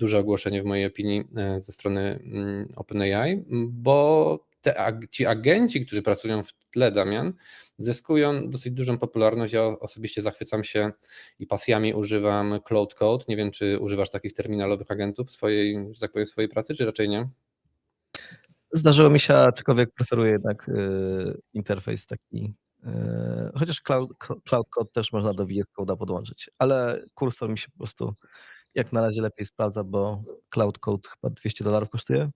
duże ogłoszenie w mojej opinii e, ze strony mm, OpenAI, bo te, ci agenci, którzy pracują w tle, Damian, zyskują dosyć dużą popularność. Ja osobiście zachwycam się i pasjami używam Cloud Code. Nie wiem, czy używasz takich terminalowych agentów w swojej, że tak powiem, swojej pracy, czy raczej nie? Zdarzyło mi się, aczkolwiek preferuję jednak y, interfejs taki. y, Chociaż Cloud, Cloud Code też można do VS Code'a podłączyć, ale kursor mi się po prostu jak na razie lepiej sprawdza, bo Cloud Code chyba 200 dolarów kosztuje.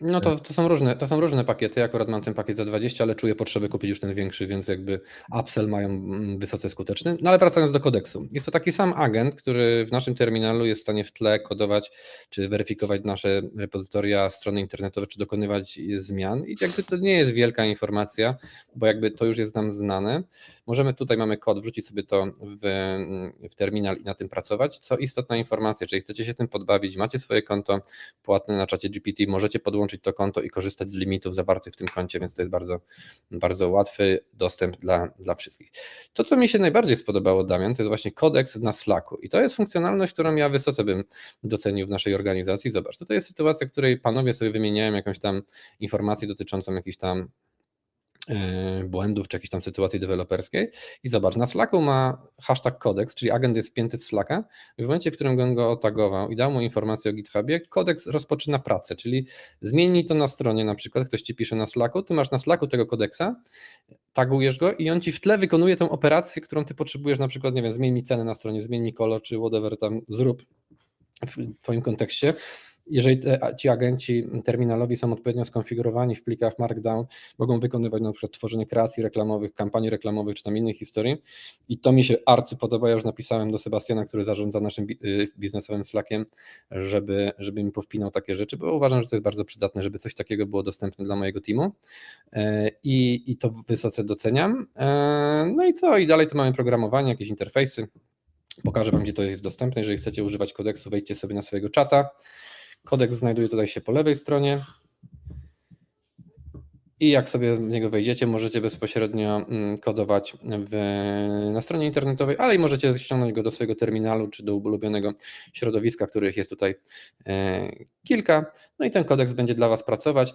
No to, to, są różne, to są różne pakiety. Ja akurat mam ten pakiet za 20, ale czuję potrzebę kupić już ten większy, więc jakby upsell mają mm, wysoce skuteczny. No ale wracając do kodeksu. Jest to taki sam agent, który w naszym terminalu jest w stanie w tle kodować, czy weryfikować nasze repozytoria, strony internetowe, czy dokonywać zmian. I jakby to nie jest wielka informacja, bo jakby to już jest nam znane. Możemy tutaj mamy kod, wrzucić sobie to w, w terminal i na tym pracować. Co istotna informacja, jeżeli chcecie się tym podbawić, macie swoje konto płatne na czacie GPT, możecie podłączyć to konto i korzystać z limitów zawartych w tym koncie, więc to jest bardzo, bardzo łatwy dostęp dla, dla wszystkich. To, co mi się najbardziej spodobało, Damian, to jest właśnie kodeks na Slacku i to jest funkcjonalność, którą ja wysoce bym docenił w naszej organizacji. Zobacz, to jest sytuacja, w której panowie sobie wymieniają jakąś tam informację dotyczącą jakichś tam błędów czy jakiejś tam sytuacji deweloperskiej i zobacz, na Slacku ma hashtag kodeks, czyli agent jest wpięty w Slacka w momencie, w którym on go otagował i dał mu informację o GitHubie, kodeks rozpoczyna pracę, czyli zmieni to na stronie, na przykład ktoś ci pisze na Slacku, ty masz na Slacku tego kodeksa, tagujesz go i on ci w tle wykonuje tą operację, którą ty potrzebujesz, na przykład, nie wiem, zmień mi cenę na stronie, zmień mi kolor, czy whatever tam zrób w twoim kontekście. Jeżeli te, ci agenci terminalowi są odpowiednio skonfigurowani w plikach Markdown, mogą wykonywać na przykład tworzenie kreacji reklamowych, kampanii reklamowych czy tam innych historii. I to mi się arcy podoba. Ja już napisałem do Sebastiana, który zarządza naszym y, biznesowym Slackiem, żeby, żeby mi powpinał takie rzeczy, bo uważam, że to jest bardzo przydatne, żeby coś takiego było dostępne dla mojego teamu. E, I, i to wysoce doceniam. E, No i co? I dalej to mamy programowanie, jakieś interfejsy. Pokażę Wam, gdzie to jest dostępne. Jeżeli chcecie używać kodeksu, wejdźcie sobie na swojego czata. Kodeks znajduje tutaj się po lewej stronie. I jak sobie w niego wejdziecie, możecie bezpośrednio mm, kodować w, na stronie internetowej, ale i możecie ściągnąć go do swojego terminalu czy do ulubionego środowiska, których jest tutaj e, kilka. No i ten kodeks będzie dla Was pracować.